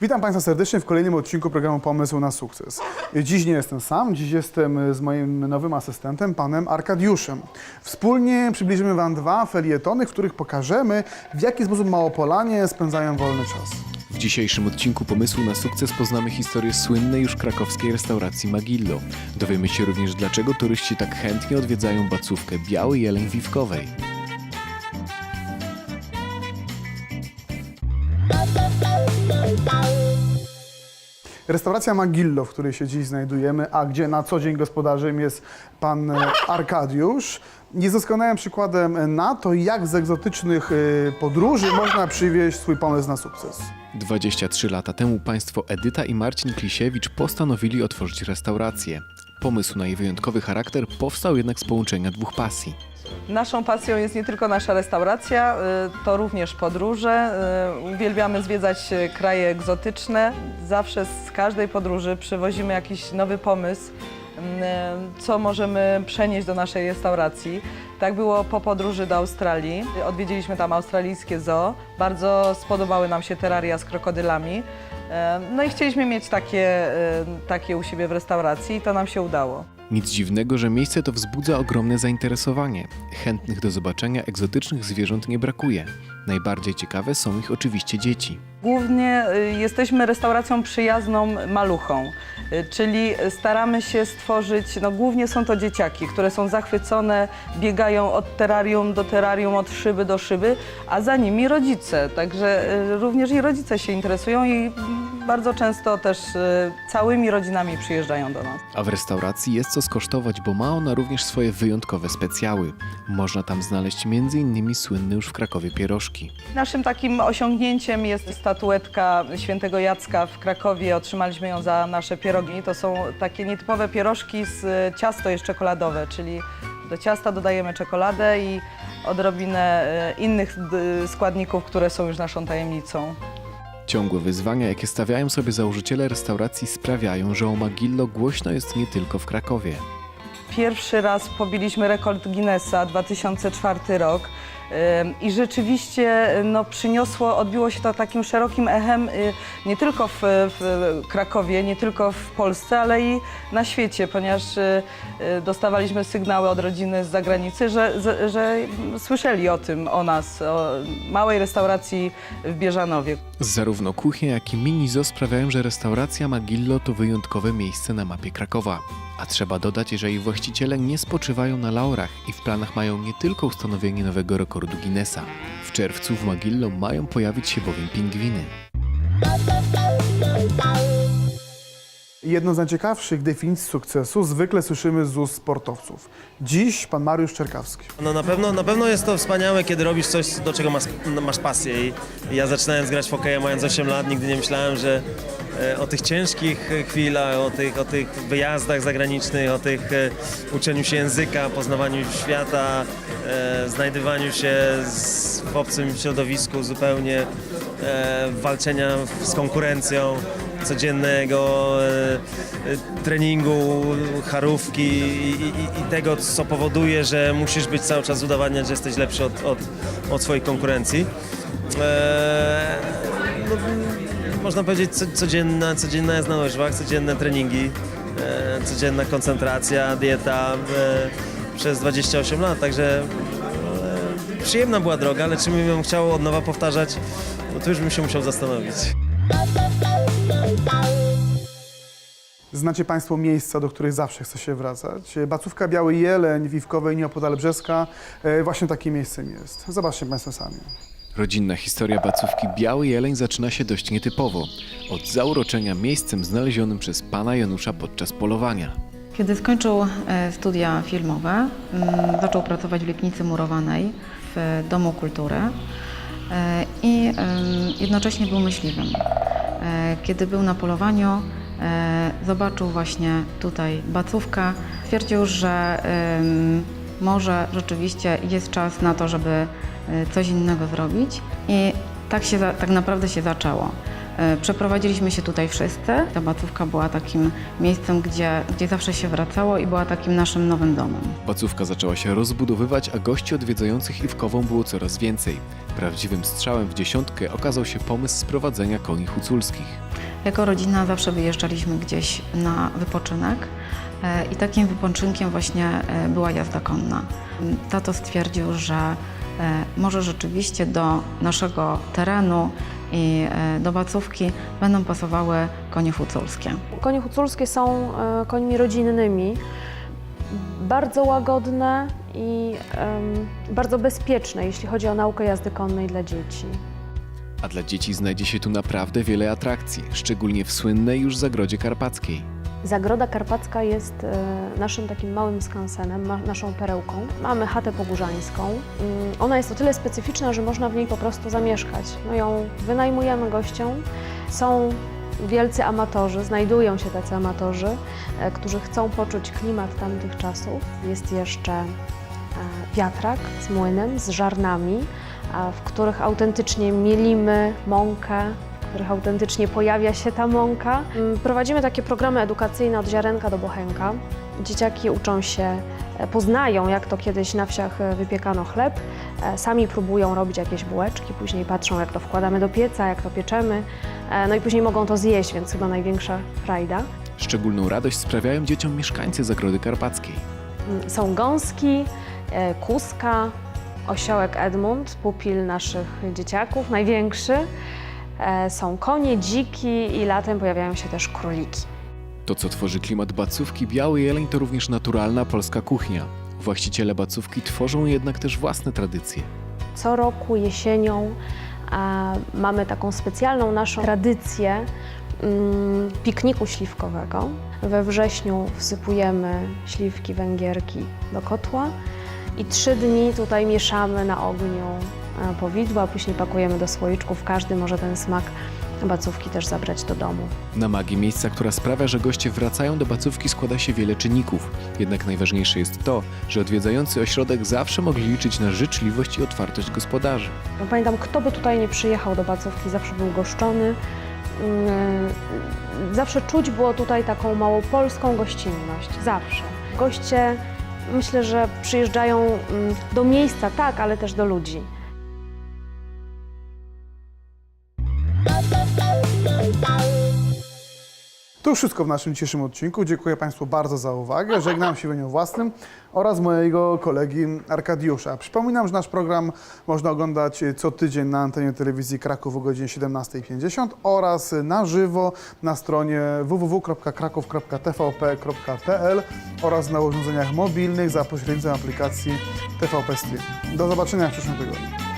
Witam Państwa serdecznie w kolejnym odcinku programu Pomysł na sukces. Dziś nie jestem sam, dziś jestem z moim nowym asystentem, panem Arkadiuszem. Wspólnie przybliżymy Wam dwa felietony, w których pokażemy, w jaki sposób Małopolanie spędzają wolny czas. W dzisiejszym odcinku Pomysłu na sukces poznamy historię słynnej już krakowskiej restauracji Magillo. Dowiemy się również, dlaczego turyści tak chętnie odwiedzają bacówkę Biały Jeleń Wiwkowej. Restauracja Magillo, w której się dziś znajdujemy, a gdzie na co dzień gospodarzem jest pan e, Arkadiusz, jest doskonałym przykładem na to, jak z egzotycznych e, podróży można przywieźć swój pomysł na sukces. 23 lata temu państwo Edyta i Marcin Klisiewicz postanowili otworzyć restaurację. Pomysł na jej wyjątkowy charakter powstał jednak z połączenia dwóch pasji. Naszą pasją jest nie tylko nasza restauracja, y, to również podróże. Y, Uwielbiamy zwiedzać y, kraje egzotyczne. Zawsze z każdej podróży przywozimy jakiś nowy pomysł, y, co możemy przenieść do naszej restauracji. Tak było po podróży do Australii. Odwiedziliśmy tam australijskie zoo. Bardzo spodobały nam się teraria z krokodylami. No i chcieliśmy mieć takie, takie u siebie w restauracji i to nam się udało. Nic dziwnego, że miejsce to wzbudza ogromne zainteresowanie. Chętnych do zobaczenia egzotycznych zwierząt nie brakuje. Najbardziej ciekawe są ich oczywiście dzieci. Głównie y, jesteśmy restauracją przyjazną maluchom, y, czyli staramy się stworzyć, no głównie są to dzieciaki, które są zachwycone, biegają od terrarium do terrarium, od szyby do szyby, a za nimi rodzice, także y, również i rodzice się interesują i bardzo często też y, całymi rodzinami przyjeżdżają do nas. A w restauracji jest co skosztować, bo ma ona również swoje wyjątkowe specjały. Można tam znaleźć m.in. słynne już w Krakowie pierożki. Naszym takim osiągnięciem jest statuetka świętego Jacka w Krakowie. Otrzymaliśmy ją za nasze pierogi. To są takie nietypowe pierożki z e, ciasto jest czekoladowe, czyli do ciasta dodajemy czekoladę i odrobinę e, innych składników, które są już naszą tajemnicą. Ciągłe wyzwania, jakie stawiają sobie założyciele restauracji, sprawiają, że o Magillo głośno jest nie tylko w Krakowie. Pierwszy raz pobiliśmy rekord Guinnessa 2004 rok. I rzeczywiście no, przyniosło, odbiło się to takim szerokim echem y, nie tylko w, w Krakowie, nie tylko w Polsce, ale i na świecie, ponieważ y, y, dostawaliśmy sygnały od rodziny z zagranicy, że, że, że słyszeli o tym, o nas, o małej restauracji w Bieżanowie. Zarówno kuchnia, jak i mini-zoo sprawiają, że restauracja Magillo to wyjątkowe miejsce na mapie Krakowa. A trzeba dodać, że jej właściciele nie spoczywają na laurach i w planach mają nie tylko ustanowienie nowego rekordu Guinnessa. W czerwcu w Magillo mają pojawić się bowiem pingwiny. Jedną z najciekawszych definicji sukcesu zwykle słyszymy z ust sportowców. Dziś pan Mariusz Czerkawski. No na pewno, na pewno jest to wspaniałe, kiedy robisz coś, do czego masz, masz pasję. I ja zaczynając grać w hokeja mając 8 lat, nigdy nie myślałem, że e, o tych ciężkich e, chwilach, o tych, o tych wyjazdach zagranicznych, o tych e, uczeniu się języka, poznawaniu świata, znajdywaniu się w obcym środowisku zupełnie, walczenia z konkurencją codziennego e, e, treningu, charówki i, i, i tego, co powoduje, że musisz być cały czas udowadniać, że jesteś lepszy od, od, od swojej konkurencji. E, no, można powiedzieć co, codzienna, codzienna jazda na łyżwach, codzienne treningi, e, codzienna koncentracja, dieta e, przez 28 lat, także e, przyjemna była droga, ale czy bym ją chciał od nowa powtarzać, no to już bym się musiał zastanowić. Znacie Państwo miejsca, do których zawsze chce się wracać. Bacówka Biały Jeleń, Wiwkowej, nieopodal Brzeska. e, Właśnie takim miejscem jest. Zobaczcie Państwo sami. Rodzinna historia bacówki Biały Jeleń zaczyna się dość nietypowo. Od zauroczenia miejscem znalezionym przez pana Janusza podczas polowania. Kiedy skończył e, studia filmowe, mm, zaczął pracować w Lipnicy Murowanej w Domu Kultury e, i jednocześnie był myśliwym. E, Kiedy był na polowaniu, e, zobaczył właśnie tutaj bacówkę. Stwierdził, że może rzeczywiście jest czas na to, żeby e, coś innego zrobić i tak, się, tak naprawdę się zaczęło. E, Przeprowadziliśmy się tutaj wszyscy. Ta bacówka była takim miejscem, gdzie, gdzie zawsze się wracało i była takim naszym nowym domem. Bacówka zaczęła się rozbudowywać, a gości odwiedzających Iwkową było coraz więcej. Prawdziwym strzałem w dziesiątkę okazał się pomysł sprowadzenia koni huculskich. Jako rodzina zawsze wyjeżdżaliśmy gdzieś na wypoczynek e, i takim wypoczynkiem właśnie e, była jazda konna. Tato stwierdził, że e, może rzeczywiście do naszego terenu i do bacówki będą pasowały konie huculskie. Konie huculskie są końmi rodzinnymi, bardzo łagodne i bardzo bezpieczne, jeśli chodzi o naukę jazdy konnej dla dzieci. A dla dzieci znajdzie się tu naprawdę wiele atrakcji, szczególnie w słynnej już Zagrodzie Karpackiej. Zagroda Karpacka jest e, naszym takim małym skansenem, naszą perełką. Mamy chatę pogórzańską. Mm, Ona jest o tyle specyficzna, że można w niej po prostu zamieszkać. My ją wynajmujemy gościom. Są wielcy amatorzy, znajdują się tacy amatorzy, e, którzy chcą poczuć klimat tamtych czasów. Jest jeszcze e, wiatrak z młynem, z żarnami, w których autentycznie mielimy mąkę, w których autentycznie pojawia się ta mąka. Mm, Prowadzimy takie programy edukacyjne od ziarenka do bochenka. Dzieciaki uczą się, e, poznają jak to kiedyś na wsiach e, wypiekano chleb, e, sami próbują robić jakieś bułeczki, później patrzą jak to wkładamy do pieca, jak to pieczemy, no i później mogą to zjeść, więc chyba największa frajda. Szczególną radość sprawiają dzieciom mieszkańcy Zagrody Karpackiej. Mm, Są gąski, kuska, osiołek Edmund, pupil naszych dzieciaków, największy. E, Są konie, dziki i latem pojawiają się też króliki. To, co tworzy klimat bacówki Biały Jeleń, to również naturalna polska kuchnia. Właściciele bacówki tworzą jednak też własne tradycje. Co roku jesienią a, mamy taką specjalną naszą tradycję mm, pikniku śliwkowego. We wrześniu wsypujemy śliwki węgierki do kotła i trzy dni tutaj mieszamy na ogniu e, powidła, później pakujemy do słoiczków. Każdy może ten smak bacówki też zabrać do domu. Na magii miejsca, która sprawia, że goście wracają do bacówki składa się wiele czynników. Jednak najważniejsze jest to, że odwiedzający ośrodek zawsze mogli liczyć na życzliwość i otwartość gospodarzy. No, Pamiętam, kto by tutaj nie przyjechał do Bacówki, zawsze był goszczony. Mm, Zawsze czuć było tutaj taką małopolską gościnność. Zawsze. Goście myślę, że przyjeżdżają mm, do miejsca, tak, ale też do ludzi. To wszystko w naszym dzisiejszym odcinku. Dziękuję Państwu bardzo za uwagę. Żegnam się w imieniu własnym oraz mojego kolegi Arkadiusza. Przypominam, że nasz program można oglądać co tydzień na antenie telewizji Kraków o godzinie 17.50 oraz na żywo na stronie www.kraków.tvp.pl oraz na urządzeniach mobilnych za pośrednictwem aplikacji TVP Stream. Do zobaczenia w przyszłym tygodniu.